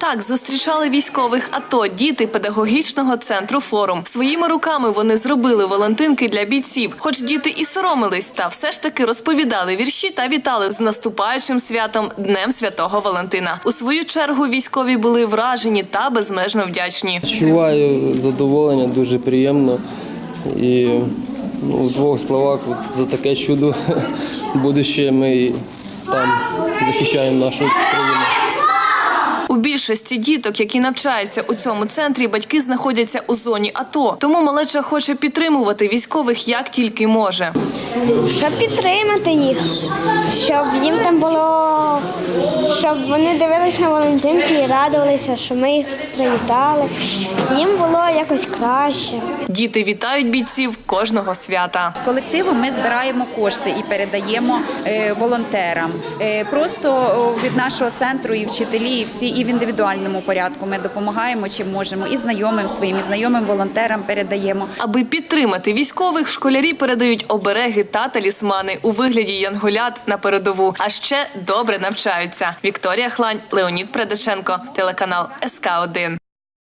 Так зустрічали військових АТО діти педагогічного центру форум. Своїми руками вони зробили валентинки для бійців. Хоч діти і соромились, та все ж таки розповідали вірші та вітали з наступаючим святом Днем Святого Валентина. У свою чергу військові були вражені та безмежно вдячні. Відчуваю задоволення, дуже приємно. І ну, в двох словах от за таке чудо будуще ми там захищаємо нашу країну. У більшості діток, які навчаються у цьому центрі, батьки знаходяться у зоні АТО. Тому малеча хоче підтримувати військових як тільки може. Щоб підтримати їх, щоб їм там було, щоб вони дивились на Валентинки і радувалися, що ми їх привітали. Їм було якось краще. Діти вітають бійців кожного свята. З колективом ми збираємо кошти і передаємо е, волонтерам. Е, Просто від нашого центру і вчителі, і всі, і в індивідуальному порядку ми допомагаємо чим можемо. І знайомим своїм, і знайомим волонтерам передаємо. Аби підтримати військових, школярі передають обереги та талісмани у вигляді янголят на передову. А ще добре навчаються. Вікторія Хлань, Леонід Предаченко, телеканал СК 1